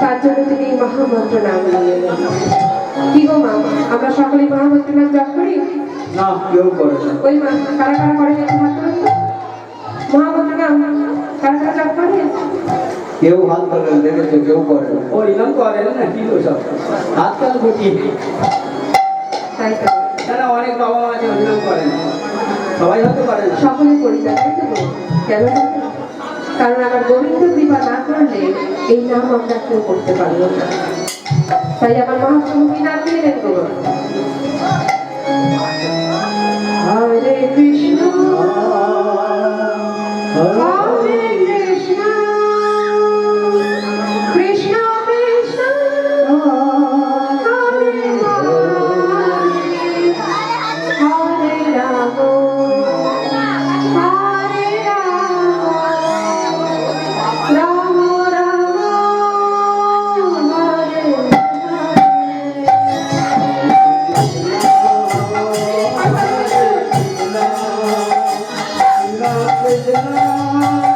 তার জন্য তিনি এই মহামন্ত্র নাম নিয়ে কি গো মা আমরা সকলেই মহামন্ত্র নাম জপ করি? না কেউ করে না। ওই মা কারা কারা করে মহামন্ত্র? নাম কারা কারা জপ করে? কেউ হাত করে না দেখেছ কেউ করে না। ও ইলাম করে না কি সব? আজকাল গুটি তাই তো। তারা অনেক বাবা মা আছে অভিনয় করে সবাই হতে পারে না। সকলে করি তাই তো কেন? কারণ আমার গোবিন্দ কৃপা না করলে এই নাম আমরা কেউ করতে পারব না। তাই আমার মহাপ্রভুকে নাম দিয়ে দেন গোবর হরে কৃষ্ণ। হরে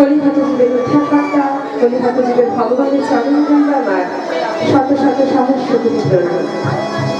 কলিহাত জীবের উদ্ধারকর্তা কলিহাত জীবের ভগবানের চরণ আমার শত শত সহস্র প্রণাম